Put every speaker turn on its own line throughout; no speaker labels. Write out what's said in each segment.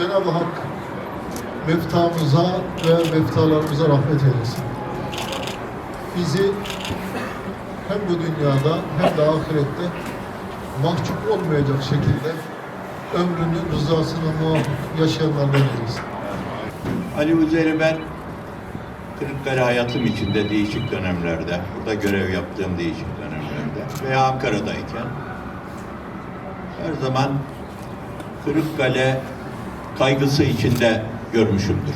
Cenab-ı Hak meftamıza ve meftalarımıza rahmet eylesin. Bizi hem bu dünyada hem de ahirette mahcup olmayacak şekilde ömrünün rızasına muvaffak yaşayanlardan eylesin.
Ali Üzer'i ben Kırıkkale hayatım içinde değişik dönemlerde, burada görev yaptığım değişik dönemlerde veya Ankara'dayken her zaman Kırıkkale kaygısı içinde görmüşümdür.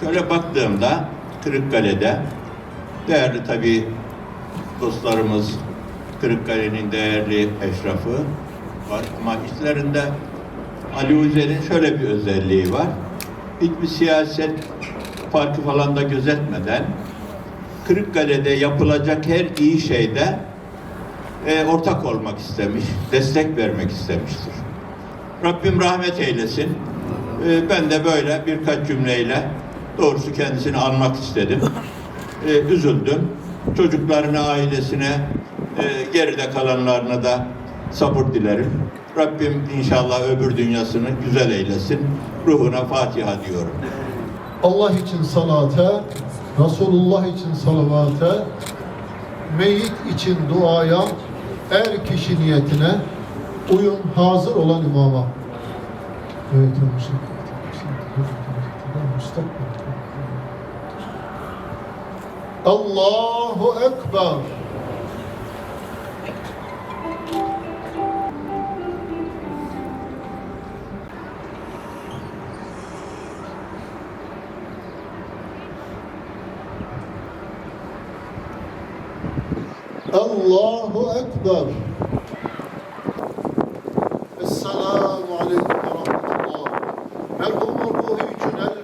Şöyle baktığımda Kırıkkale'de değerli tabii dostlarımız, Kırıkkale'nin değerli eşrafı var ama içlerinde Ali Üzer'in şöyle bir özelliği var. Hiçbir siyaset farkı falan da gözetmeden Kırıkkale'de yapılacak her iyi şeyde e, ortak olmak istemiş, destek vermek istemiştir. Rabbim rahmet eylesin. E, ben de böyle birkaç cümleyle doğrusu kendisini anmak istedim. E, üzüldüm. Çocuklarına, ailesine, geride kalanlarına da sabır dilerim. Rabbim inşallah öbür dünyasını güzel eylesin. Ruhuna Fatiha diyorum.
Allah için salate, Resulullah için salavate, meyit için duaya, er kişi niyetine, uyun hazır olan imama. Evet, Allahu Ekber. Allahu Ekber. aleyhi ve rahmetullah. Merhumun ruhu için el